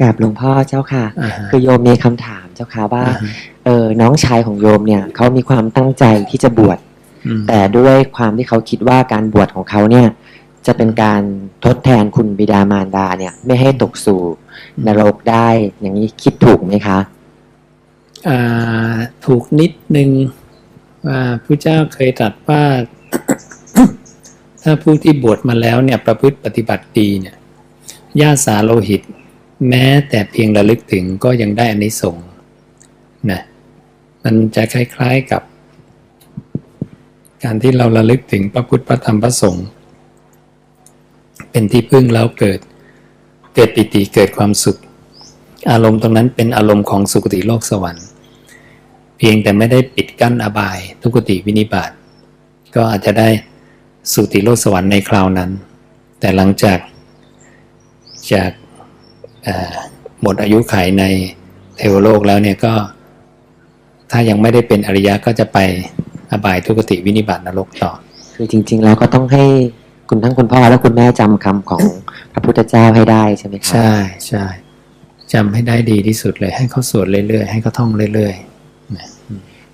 กราบหลวงพ่อเจ้าค่ะ อ่าฮะ คือโยมมีคำถามเจ้าค่ะว่าอ่าฮะ เออน้องชายของโยมเนี่ยเขามีความตั้งใจที่จะบวช อืมแต่ด้วยความที่เขาคิดว่าการบวชของเขาเนี่ยจะเป็นการทดแทนคุณบิดามารดาเนี่ยไม่ให้ตกสู่นรกได้ อย่างนี้คิดถูกไหมคะ อ่าถูกนิดนึงว่าพระเจ้าเคยตรัสว่า ถ้าผู้ที่บวชมาแล้วเนี่ยประพฤติปฏิบัติดีเนี่ยญาติสาโลหิต แม้แต่เพียงระลึกถึงก็ยังได้อานิสงส์นะมันจะคล้ายๆกับ การที่เราระลึกถึงพระพุทธพระธรรมพระสงฆ์เป็นที่พึ่งแล้วเกิดเกิดปิติเกิดความสุข อารมณ์ตรงนั้นเป็นอารมณ์ของสุคติโลกสวรรค์ เพียงแต่ไม่ได้ปิดกั้นอบาย ทุกติวินิบาตก็อาจจะได้สุคติโลกสวรรค์ในคราวนั้น แต่หลังจากจาก หมดอายุขัยในเทวโลกแล้วเนี่ยก็ ถ้ายังไม่ได้เป็นอริยะก็จะไปอบายทุกติวินิบาตนรกต่อ คือจริง ๆ แล้วก็ต้องให้คุณทั้งคุณพ่อและคุณแม่จำคำของพระพุทธเจ้าให้ได้ใช่ไหมคะใช่ใช่จำให้ได้ดีที่สุดเลย ให้เขาสวดเรื่อยๆให้เขาท่องเรื่อย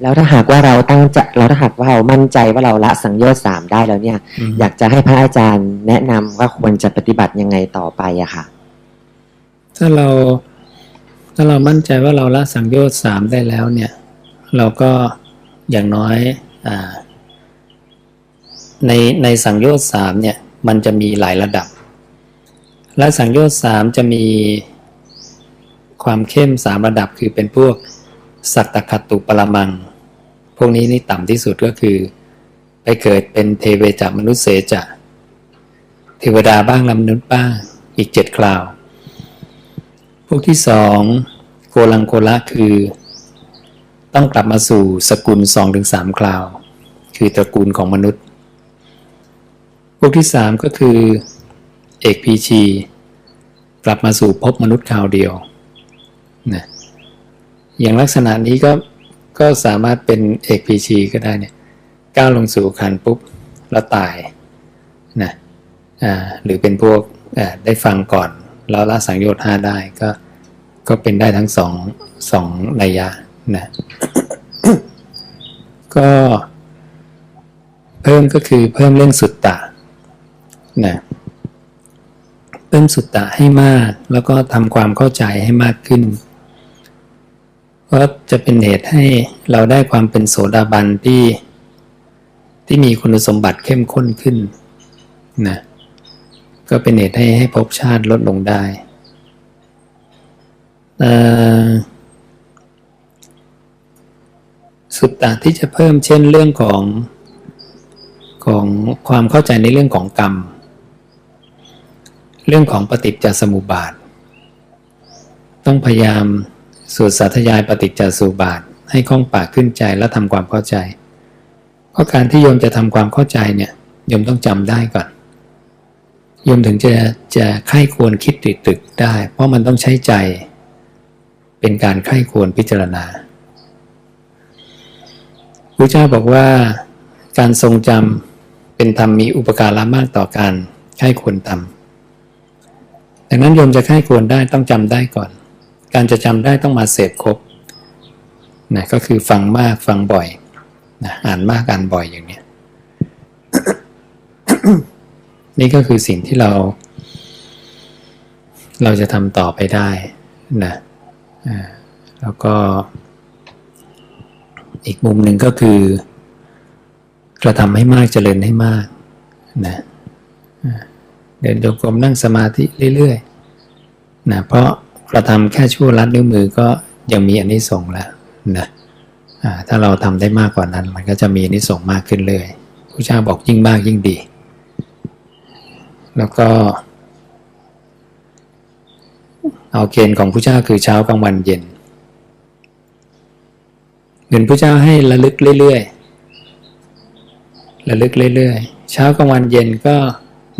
แล้วถ้าหากว่าเราตั้งใจเราถ้าหากว่าเรามั่นใจว่าเราละสังโยชน์สามได้แล้วเนี่ยๆอืมอยากจะให้พระอาจารย์แนะนำว่าควรจะปฏิบัติยังไงต่อไปอะค่ะ ถ้าเราถ้าเรามั่นใจว่าเราละสังโยชน์สามได้แล้วเนี่ย เราก็อย่างน้อยอาในในสังโยชน์สามเนี่ย มันจะมีหลายระดับ และสังโยชน์สามจะมีความเข้มสามระดับคือเป็นพวกสัตตคตุปรมัง พวกนี้นี่ต่ำที่สุดก็คือ ไปเกิดเป็นเทเวจามนุษย์เสจะเทวดาบ้างลำนุษย์บ้างอีกเจ็ดคราว พวกที่สองโกลังโกละคือ ต้องกลับมาสู่สกุลสองถึงสามคราว คือตระกูลของมนุษย์ พวกที่สามก็คือ เอกพีชีกลับมาสู่ภพมนุษย์คราวเดียวนะอย่างลักษณะนี้ก็ก็สามารถเป็นเอกพีชีก็ได้เนี่ยก้าวลงสู่ขันปุ๊บแล้วตายนะอ่าหรือเป็นพวกอ่าได้ฟังก่อน แล้วละสังโยชน์ห้าได้ก็ก็เป็นได้ทั้งสองสองนัยยะนะก็เพิ่มก็คือเพิ่มเรื่องสุตตะนะเพิ่มสุตตะให้มาก แล้วก็ทำความเข้าใจให้มากขึ้นเพราะจะเป็นเหตุให้เราได้ความเป็นโสดาบันที่ที่มีคุณสมบัติเข้มข้นขึ้นนะ ก็เป็นเหตุให้ให้ภพชาติลดลงได้สุตตะที่จะเพิ่มเช่นเรื่องของของความเข้าใจในเรื่องของกรรม เรื่องของปฏิจจสมุปบาท ต้องพยายามสวดสาธยายปฏิจจสมุปบาท ให้คล่องปากขึ้นใจและทำความเข้าใจเพราะการที่โยมจะทำความเข้าใจเนี่ยโยมต้องจำได้ก่อน โยมถึงจะจะไข้ควรคิดตรึกตรึกได้ เพราะมันต้องใช้ใจ เป็นการไข้ควรพิจารณาพระเจ้าบอกว่าการทรงจำเป็นธรรมมีอุปการะมากต่อการไข้ควรทำดังนั้นโยมจะไข้ควรได้ต้องจำได้ก่อน การจะจำได้ต้องมาเสพครบนะก็คือฟังมากฟังบ่อยนะอ่านมากอ่านบ่อยอย่างนี้ย นี่ก็คือสิ่งที่เรา เราจะทำต่อไปได้นะแล้วก็ อีกมุมหนึ่งก็คือกระทำให้มากเจริญให้มากนะเดินโยกรมนั่งสมาธิเรื่อยๆนะเพราะกระทำแค่ชั่วลัดนิ้วมือก็ยังมีอันนิสงแล้วนะถ้าเราทำได้มากกว่านั้น มันก็จะมีอันนิสงมากขึ้นเรื่อยพระเจ้าบอกยิ่งมากยิ่งดี แล้วก็ เอาเกณฑ์ของพระเจ้าคือเช้ากลางวันเย็นเงินพระเจ้าให้ระลึกเรื่อยๆระลึกเรื่อยๆเช้ากลางวันเย็นก็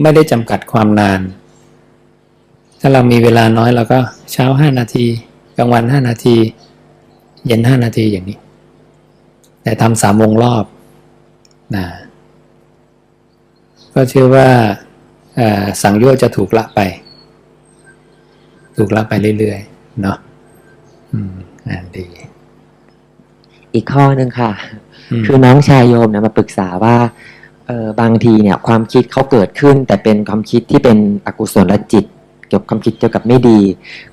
ไม่ได้จำกัดความนาน ถ้าเรามีเวลาน้อยเราก็เช้าห้านาทีกลางวันห้านาที เย็นห้านาทีอย่างนี้ แต่ทำสามวงรอบนะก็เชื่อว่า สังโยชน์จะถูกละไปโดถูกละไปเรื่อยๆเนาะอืมอ่าดีอีกข้อหนึ่งค่ะมคือน้องชายโยมเนี่ยมาปรึกษาว่าเออบางทีเนี่ย ความคิดเขาเกิดขึ้น แต่เป็นความคิดที่เป็นอกุศลจิต เกี่ยวกับความคิดเกี่ยวกับไม่ดี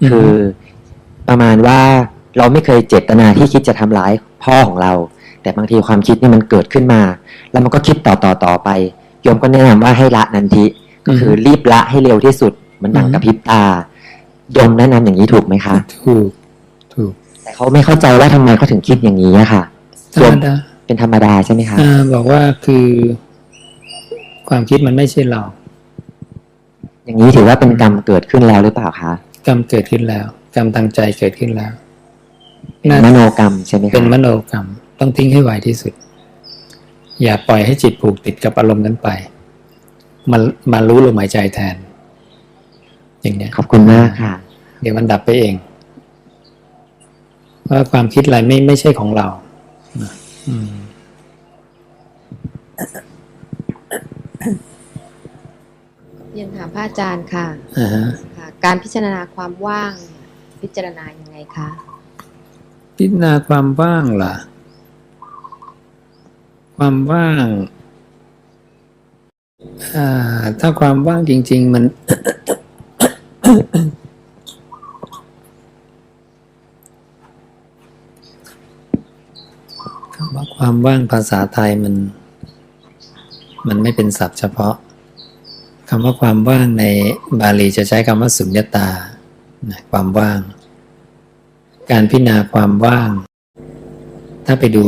คือประมาณว่าเราไม่เคยเจตนาที่คิดจะทำร้ายพ่อของเรา แต่บางทีความคิดเนี่ยมันเกิดขึ้นมา แล้วมันก็คิดต่อต่อต่อไปโยมก็แนะนำว่าให้ละนันทิ ก็คือรีบละให้เร็วที่สุดเหมันดังกระพริบตาโยมแนะนำอย่างนี้ถูกไหมคะ ถูก ถูก แต่เขาไม่เข้าใจว่าทำไมเขาถึงคิดอย่างนี้อะค่ะธรรมดาเป็นธรรมดาใช่ไหมคะอ่าบอกว่าคือ ความคิดมันไม่ใช่เรา อย่างนี้ถือว่าเป็นกรรมเกิดขึ้นแล้วหรือเปล่าคะกรรมเกิดขึ้นแล้ว กรรมทางใจเกิดขึ้นแล้วเป็นน่ามโนกรรมใช่ไหมคะเป็นมโนกรรม ต้องทิ้งให้ไวที่สุด อย่าปล่อยให้จิตผูกติดกับอารมณ์นั้นไป มันมารู้ลมหายใจแทน อย่างเนี้ยขอบคุณมากค่ะ เดี๋ยวมันดับไปเองว่าความคิดอะไรไม่ไม่ใช่ของเรานะอืมเรียนถามพระอาจารย์ค่ะอ่าฮะค่ะการพิจารณาความว่างเนี่ยพิจารณายังไงคะ พิจารณาความว่างล่ะความว่างอ่า ถ้าความว่างจริง ๆ มัน คำว่าความว่างภาษาไทยมัน มันไม่เป็นศัพท์เฉพาะคำว่าความว่างในบาลีจะใช้คำว่าสุญญตานะความว่าง การพิจารณาความว่าง ถ้าไปดู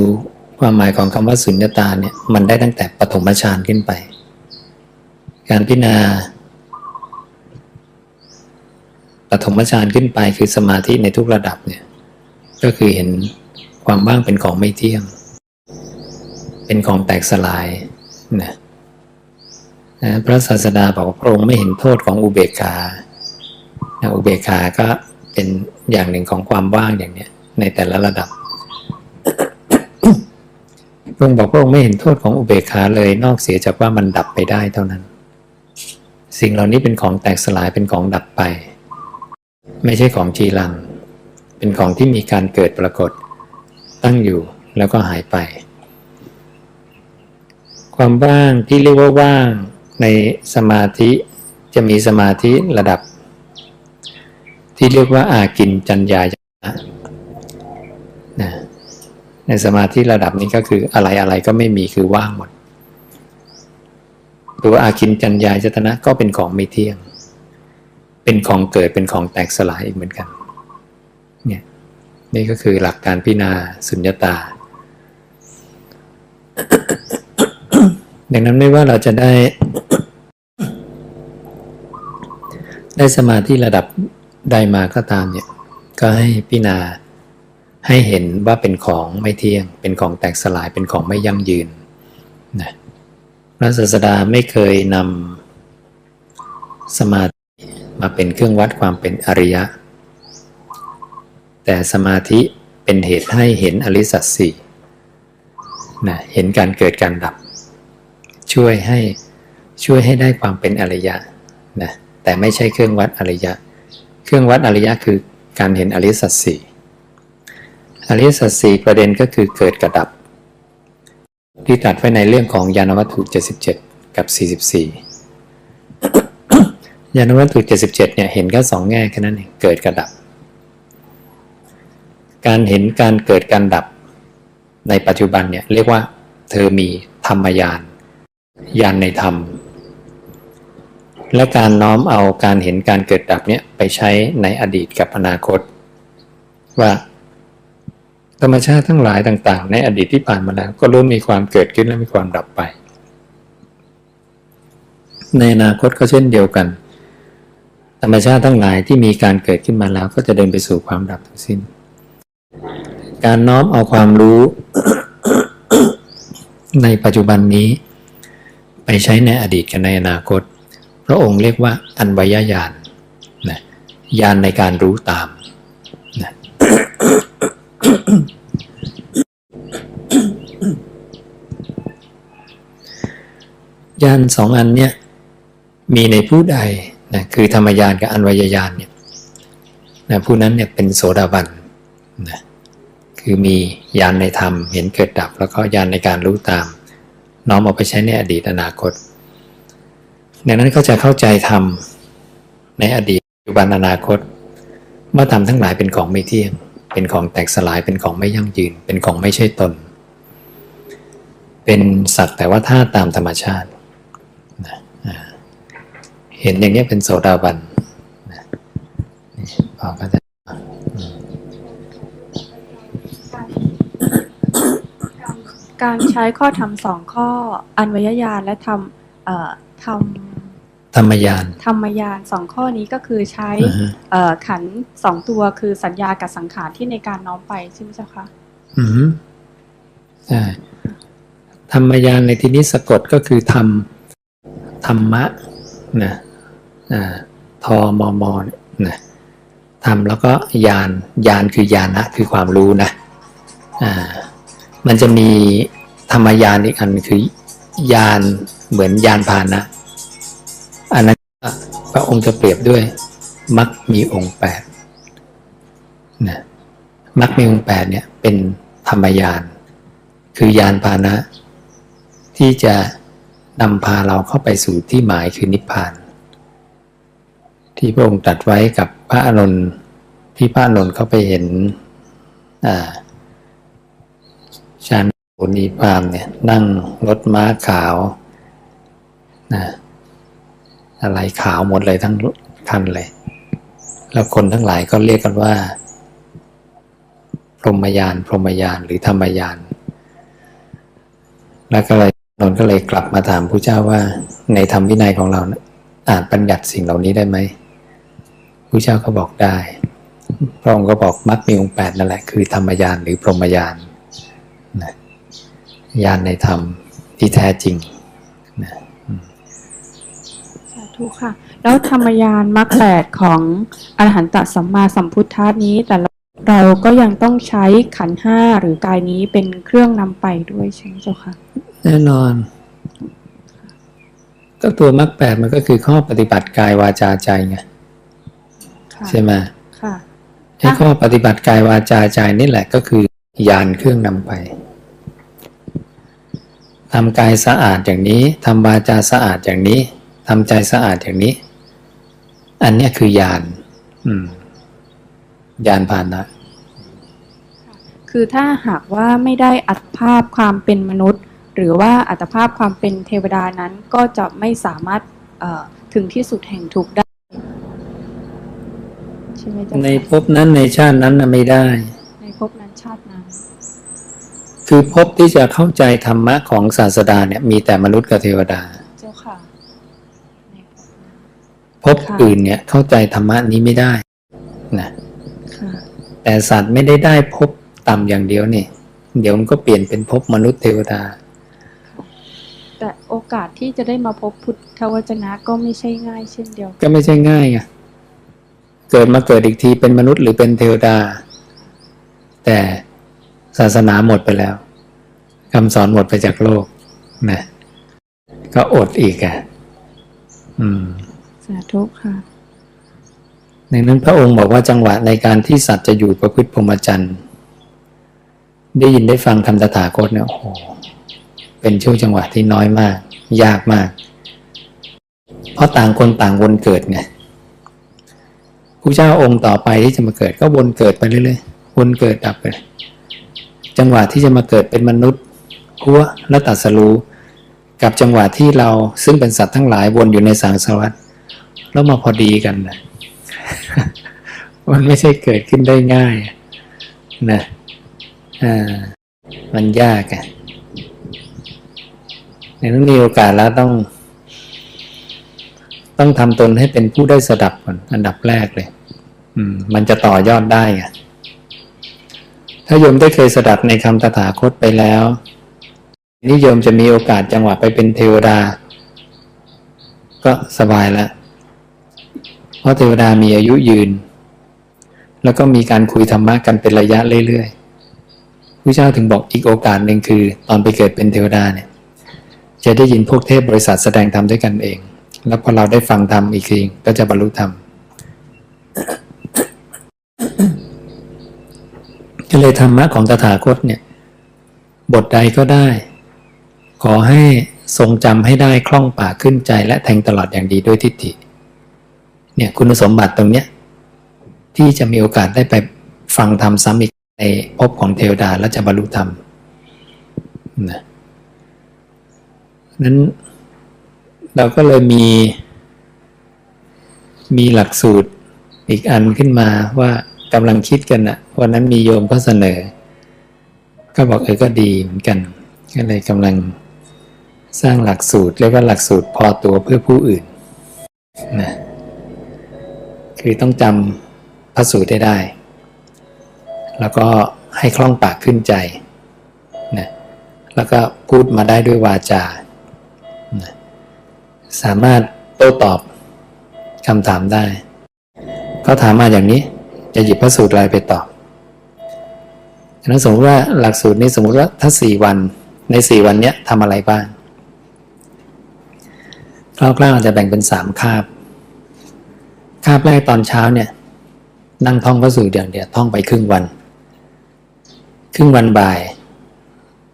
ความหมายของคำว่าสุญญตาเนี่ย มันได้ตั้งแต่ปฐมฌานขึ้นไป การพิจารณาปฐมฌานขึ้นไปคือสมาธิในทุกระดับเนี่ยก็คือเห็นความว่างเป็นของไม่เที่ยง เป็นของแตกสลายนะนะพระศาสดาบอกว่าพระองค์ไม่เห็นโทษของอุเบกขานะอุเบกขาก็เป็นอย่างหนึ่งของความว่างอย่างเนี้ยในแต่ละระดับพระองค์บอกพระองค์ไม่เห็นโทษของอุเบกขาเลยนอกเสียจากว่ามันดับไปได้เท่านั้น สิ่งเหล่านี้เป็นของแตกสลายเป็นของดับไป ไม่ใช่ของจีรัง เป็นของที่มีการเกิดปรากฏ ตั้งอยู่แล้วก็หายไป ความว่างที่เรียกว่าว่างในสมาธิจะมีสมาธิระดับ ที่เรียกว่าอากินจัญญายนะนะในสมาธิระดับนี้ก็คืออะไรอะไรก็ไม่มีคือว่างหมด ตัวอากินจัญญายจตนะก็เป็นของไม่เที่ยง เป็นของเกิดเป็นของแตกสลายอีกเหมือนกันเนี่ยนี่ก็คือหลักการพิจารณาสุญญตา ดังนั้นไม่ว่าเราจะได้ ได้สมาธิระดับใดมาก็ตามเนี่ย ก็ให้พิจารณาให้เห็นว่าเป็นของไม่เที่ยง เป็นของแตกสลายเป็นของไม่ยั่งยืนนะ พระศาสดาไม่เคยนำสมาธิมาเป็นเครื่องวัดความเป็นอริยะ แต่สมาธิเป็นเหตุให้เห็นอริสัตสี่นะเห็นการเกิดการดับ ช่วยให้ช่วยให้ได้ความเป็นอริยะนะแต่ไม่ใช่เครื่องวัดอริยะ เครื่องวัดอริยะคือการเห็นอริสัตสี่อริสัตสี่ประเด็นก็คือเกิดกระดับ ที่ตัดไว้ในเรื่องของยานวัตถุ 77 กับ 44 ยานวัตถุ 77 เนี่ยเห็นแค่สองแง่แค่นั้นเองเกิดกระดับ การเห็นการเกิดการดับในปัจจุบันเนี่ยเรียกว่าเธอมีธรรมยานยานในธรรม และการน้อมเอาการเห็นการเกิดดับเนี่ยไปใช้ในอดีตกับอนาคต ว่า ธรรมชาติทั้งหลายต่างๆ ในอดีตที่ผ่านมาแล้ว ก็ล้วนมีความเกิดขึ้นและมีความดับไป ในอนาคตก็เช่นเดียวกัน ธรรมชาติทั้งหลายที่มีการเกิดขึ้นมาแล้ว ก็จะเดินไปสู่ความดับทั้งสิ้น การน้อมเอาความรู้ในปัจจุบันนี้ ไปใช้ในอดีตกับในอนาคต พระองค์เรียกว่าอันวยญาณนะญาณในการรู้ตามนะ ญาณสองอันเนี่ยมีในผู้ใดนะคือธรรมญาณกับอันวยญาณเนี่ยนะผู้นั้นเนี่ยเป็นโสดาบันนะคือมีญาณในธรรมเห็นเกิดดับ แล้วก็ญาณในการรู้ตาม น้อมเอาไปใช้ในอดีตอนาคต ดังนั้นก็จะเข้าใจธรรมในอดีตปัจจุบันอนาคตว่าธรรมทั้งหลายเป็นของไม่เที่ยง เป็นของแตกสลายเป็นของไม่ยั่งยืน เป็นของไม่ใช่ตน เป็นสัตว์แต่ว่าธาตุตามธรรมชาติเห็นอย่างนี้เป็นโสดาบันพอก็จะการใช้ข้อธรรมสองข้อ อันวยญาณและทำเอ่อท ธรรมยานำธรรมยานสองข้อนี้ก็คือใช้อือฮึเอ่อขันธ์สองตัวคือสัญญากับสังขารที่ในการน้อมไปใช่ไหมเจ้าคะอือฮึใช่ธรรมยานในที่นี้สะกดก็คือธรรมธรรมะนะอ่าทอมอมอนะธรรมแล้วก็ยานยานคือญาณะคือความรู้นะอ่ามันจะมีธรรมยานอีกอันคือยานเหมือนยานพาหนะอันนั้น พระองค์จะเปรียบด้วยมักมีองค์แปดนะมักมีองค์แปดเนี่ยเป็นธรรมยาน คือยานพาหนะที่จะนำพาเราเข้าไปสู่ที่หมายคือนิพพาน ที่พระองค์ตรัสไว้กับพระอานนที่พระอานนเข้าไปเห็นอ่าชาญปุนีพรามเนี่ยนั่งรถม้าขาวนะ อะไรขาวหมดเลยทั้งคันเลย แล้วคนทั้งหลายก็เรียกกันว่า พรหมยานพรหมยานหรือธรรมยานแล้วก็เลยนนก็เลยกลับมาถามพระเจ้าว่า ในธรรมวินัยของเรานะอ่านบัญญัติสิ่งเหล่านี้ได้ไหมพระเจ้าก็บอกได้ พระองค์ก็บอกมักมีองค์แปดนั่นแหละคือธรรมยานหรือพรหมยานนะยานในธรรมที่แท้จริงนะ ธุค่ะ แล้วธรรมยานมรรคแปดของอรหันตสัมมาสัมพุทธานี้ แต่เราเราก็ยังต้องใช้ขันธ์ห้าหรือกายนี้เป็นเครื่องนำไปด้วยใช่ไหมเจ้าคะแน่นอน ก็ตัวมรรคแปดมันก็คือข้อปฏิบัติกายวาจาใจไงค่ะใช่ไหมค่ะไอ้ข้อปฏิบัติกายวาจาใจนี่แหละก็คือยานเครื่องนำไปทำกายสะอาดอย่างนี้ทำวาจาสะอาดอย่างนี้ ทำใจสะอาดอย่างนี้ อันเนี้ยคือยานอืมยานพาหนะ คือถ้าหากว่าไม่ได้อัตภาพความเป็นมนุษย์ หรือว่าอัตภาพความเป็นเทวดานั้นก็จะไม่สามารถเอ่อถึงที่สุดแห่งทุกข์ได้ใช่ไหมเจ้าคะในภพนั้นในชาตินั้นน่ะไม่ได้ ในภพนั้นชาตินั้น คือภพที่จะเข้าใจธรรมะของศาสดาเนี่ยมีแต่มนุษย์กับเทวดา เจ้าค่ะใน ภพนั้นภพอื่นเนี่ยเข้าใจธรรมะนี้ไม่ได้นะค่ะแต่สัตว์ไม่ได้ได้ภพต่ำอย่างเดียวนี่เดี๋ยวมันก็เปลี่ยนเป็นภพมนุษย์เทวดา แต่โอกาสที่จะได้มาพบพุทธวจนะก็ไม่ใช่ง่ายเช่นเดียวกันก็ไม่ใช่ง่ายไงเกิดมาเกิดอีกทีเป็นมนุษย์หรือเป็นเทวดา แต่ศาสนาหมดไปแล้วคำสอนหมดไปจากโลกนะก็อดอีกอะ อืมสาธุค่ะดังนั้นพระองค์บอกว่าจังหวะในการที่สัตว์จะอยู่ประพฤติพรหมจรรย์ได้ยินได้ฟังคำตถาคตเนี่ยโอ้โหเป็นช่วงจังหวะที่น้อยมาก ยากมาก เพราะต่างคนต่างวนเกิดไงผู้เจ้าองค์ต่อไปที่จะมาเกิดก็วนเกิดไปเรื่อยๆวนเกิดดับไปจังหวะที่จะมาเกิดเป็นมนุษย์หัวและตัดสรู้กับจังหวะที่เราซึ่งเป็นสัตว์ทั้งหลายวนอยู่ในสังสารวัฏ แล้วมาพอดีกันนะมันไม่ใช่เกิดขึ้นได้ง่ายนะอ่ามันยากอะในนั้นมีโอกาสแล้วต้อง ต้องทำตนให้เป็นผู้ได้สดับก่อนอันดับแรกเลย อืม มันจะต่อยอดได้ไงถ้าโยมได้เคยสดับในคำตถาคตไปแล้วนิยมจะมีโอกาสจังหวะไปเป็นเทวดา ก็สบายแล้ว เพราะเทวดามีอายุยืน แล้วก็มีการคุยธรรมะกันเป็นระยะเรื่อยๆผู้เจ้าถึงบอกอีกโอกาสหนึ่งคือ ตอนไปเกิดเป็นเทวดาเนี่ย จะได้ยินพวกเทพบริษัทแสดงธรรมด้วยกันเอง แล้วพอเราได้ฟังธรรมอีกทีก็จะบรรลุธรรมก็เลยธรรมะของตถาคตเนี่ย บทใดก็ได้ ขอให้ทรงจำให้ได้คล่องปากขึ้นใจและแทงตลอดอย่างดีด้วยทิฏฐิ เนี่ยคุณสมบัติตรงเนี้ยที่จะมีโอกาสได้ไปฟังธรรมซ้ำอีกในภพของเทวดาและจะบรรลุธรรมนะนั้นเราก็เลยมี มีหลักสูตรอีกอันขึ้นมาว่ากำลังคิดกันอะวันนั้นมีโยมก็เสนอ ก็บอกเออก็ดีเหมือนกัน ก็เลยกำลังสร้างหลักสูตรเรียกว่าหลักสูตรพอตัวเพื่อผู้อื่นนะ คือต้องจำพระสูตรได้ได้ แล้วก็ให้คล่องปากขึ้นใจนะแล้วก็พูดมาได้ด้วยวาจานะสามารถโต้ตอบคำถามได้เขาถามมาอย่างนี้จะหยิบพระสูตรอะไรไปตอบฉะนั้นสมมติว่าหลักสูตรนี้สมมติว่าถ้าสี่วันในสี่วันเนี้ยทำอะไรบ้างคร่าวๆอาจจะแบ่งเป็นสามคาบ คาบแรกตอนเช้าเนี่ย นั่งท่องพระสูตรอย่างเดียวท่องไปครึ่งวัน ครึ่งวันบ่าย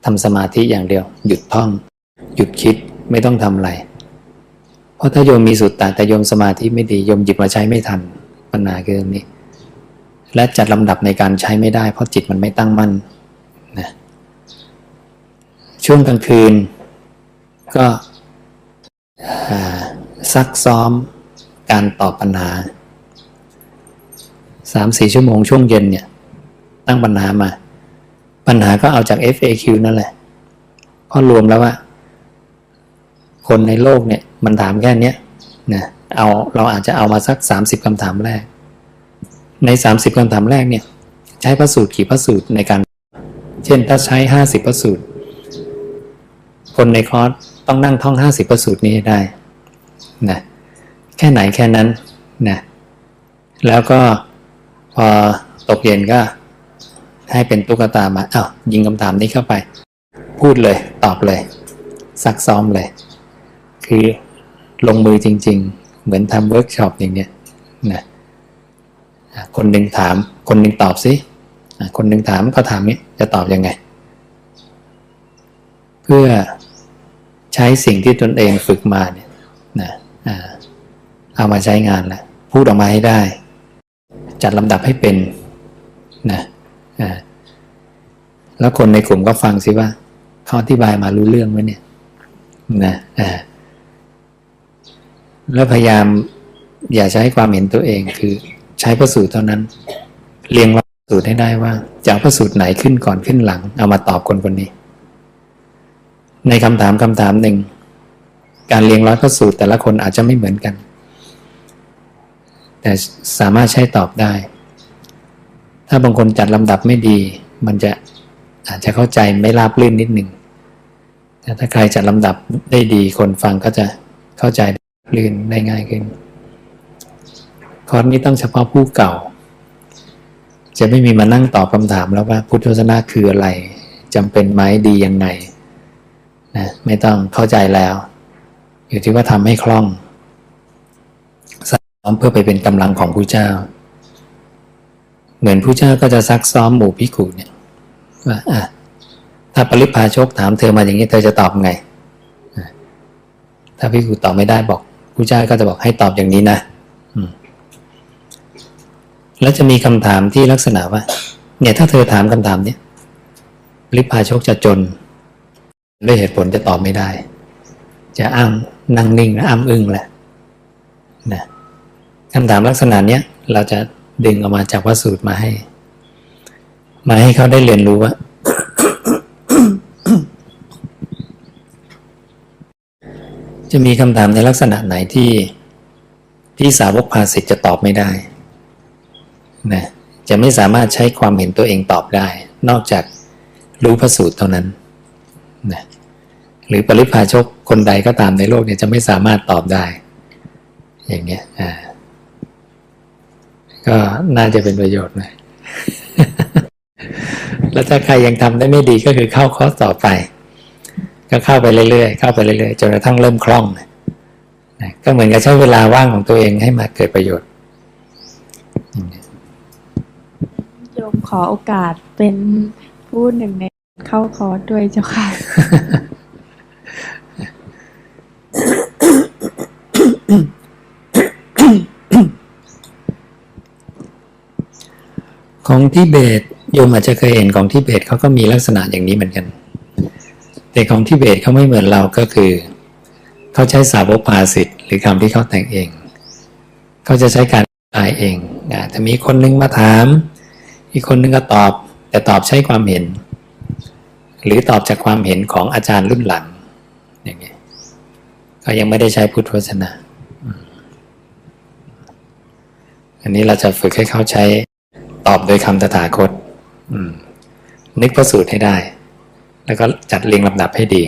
ทำสมาธิอย่างเดียว หยุดท่อง หยุดคิดไม่ต้องทำอะไร เพราะถ้าโยมมีสุตตะแต่โยมสมาธิไม่ดีโยมหยิบมาใช้ไม่ทันปัญหาคือตรงนี้ และจัดลำดับในการใช้ไม่ได้ เพราะจิตมันไม่ตั้งมั่นนะช่วงกลางคืน ก็ซักซ้อม การตอบปัญหาสามสี่ชั่วโมงช่วงเย็นเนี่ยตั้งปัญหามา ปัญหาก็เอาจาก FAQ นั่นแหละเพราะรวมแล้วว่า คนในโลกเนี่ยมันถามแค่นี้นะเอาเราอาจจะเอามาสักสามสิบคำถามแรก ในสามสิบคำถามแรกเนี่ย ใช้พระสูตรกี่พระสูตรในการ เช่นถ้าใช้ห้าสิบพระสูตร คนในคอร์สต้องนั่งท่องห้าสิบพระสูตรนี้ได้นะ แค่ไหนแค่นั้นนะแล้วก็พอตกเย็นก็ให้เป็นตุ๊กตามาอ้าวยิงคำถามนี้เข้าไป พูดเลยตอบเลย ซักซ้อมเลย คือลงมือจริง ๆ เหมือนทำเวิร์กช็อปอย่างเนี้ยนะคนหนึ่งถาม คนหนึ่งตอบสิคนหนึ่งถามก็ถามนี้จะตอบยังไง เพื่อใช้สิ่งที่ตนเองฝึกมาเนี่ยนะอ่า เอามาใช้งานแล้วพูดออกมาให้ได้ จัดลำดับให้เป็นนะอ่าแล้วคนในกลุ่มก็ฟังสิว่าเขาอธิบายมารู้เรื่องไหมเนี่ยนะอ่าแล้วพยายามอย่าใช้ความเห็นตัวเองคือใช้พระสูตรเท่านั้น เรียงพระสูตรให้ได้ว่าจะเอาพระสูตรไหนขึ้นก่อนขึ้นหลัง เอามาตอบคนคนนี้ ในคำถามคำถามหนึ่ง การเรียงร้อยพระสูตรแต่ละคนอาจจะไม่เหมือนกัน แต่สามารถใช้ตอบได้ ถ้าบางคนจัดลำดับไม่ดี มันจะอาจจะเข้าใจไม่ราบรื่นนิดหนึ่งแต่ถ้าใครจัดลำดับได้ดีคนฟังก็จะเข้าใจลื่นได้ง่ายขึ้น คอร์สนี้ต้องเฉพาะผู้เก่า จะไม่มีมานั่งตอบคำถามแล้วว่าพุทธศาสนาคืออะไรจำเป็นไหมดียังไงนะไม่ต้องเข้าใจแล้ว อยู่ที่ว่าทำให้คล่อง ซ้อมเพื่อไปเป็นกำลังของผู้เจ้า เหมือนผู้เจ้าก็จะซักซ้อมหมู่พิกุเนี่ยว่าอะถ้าปริพาชกถามเธอมาอย่างนี้เธอจะตอบไง ถ้าพิกุตอบไม่ได้บอกผู้เจ้าก็จะบอกให้ตอบอย่างนี้นะแล้วจะมีคำถามที่ลักษณะว่า เนี่ยถ้าเธอถามคำถามเนี้ยปริพาชกจะจน ด้วยเหตุผลจะตอบไม่ได้ จะอ้างนั่งนิ่งและอ้ำอึ้งแหละนะ คำถามลักษณะเนี้ยเราจะดึงออกมาจากพระสูตรมาให้ มาให้เขาได้เรียนรู้ว่าจะมีคำถามในลักษณะไหนที่ที่สาวกภาสิทธิ์จะตอบไม่ได้นะจะไม่สามารถใช้ความเห็นตัวเองตอบได้ นอกจากรู้พระสูตรเท่านั้นนะหรือปริพาชกคนใดก็ตามในโลกเนี่ยจะไม่สามารถตอบได้ อย่างเงี้ยอ่า ก็น่าจะเป็นประโยชน์นะแล้วถ้าใครยังทำได้ไม่ดีก็คือเข้าคอร์สต่อไป ก็เข้าไปเรื่อยๆเข้าไปเรื่อยๆจนกระทั่งเริ่มคล่องนะก็เหมือนกับใช้เวลาว่างของตัวเองให้มาเกิดประโยชน์โยมขอโอกาสเป็นผู้หนึ่งในเข้าคอร์สด้วยเจ้าค่ะ ของทิเบตโยมอาจจะเคยเห็นของทิเบตเขาก็มีลักษณะอย่างนี้เหมือนกัน แต่ของทิเบตเขาไม่เหมือนเราก็คือ เขาใช้สาวกภาสิทธิ์หรือคำที่เขาแต่งเอง เขาจะใช้การอายเองอาจจะมีคนนึงมาถาม อีกคนนึงก็ตอบ แต่ตอบใช้ความเห็น หรือตอบจากความเห็นของอาจารย์รุ่นหลังอย่างนี้ก็ยังไม่ได้ใช้พุทธวจนะ อันนี้เราจะฝึกให้เขาใช้ ตอบโดยคำตถาคตนึกพระสูตรให้ได้ แล้วก็จัดเรียงลำดับให้ดี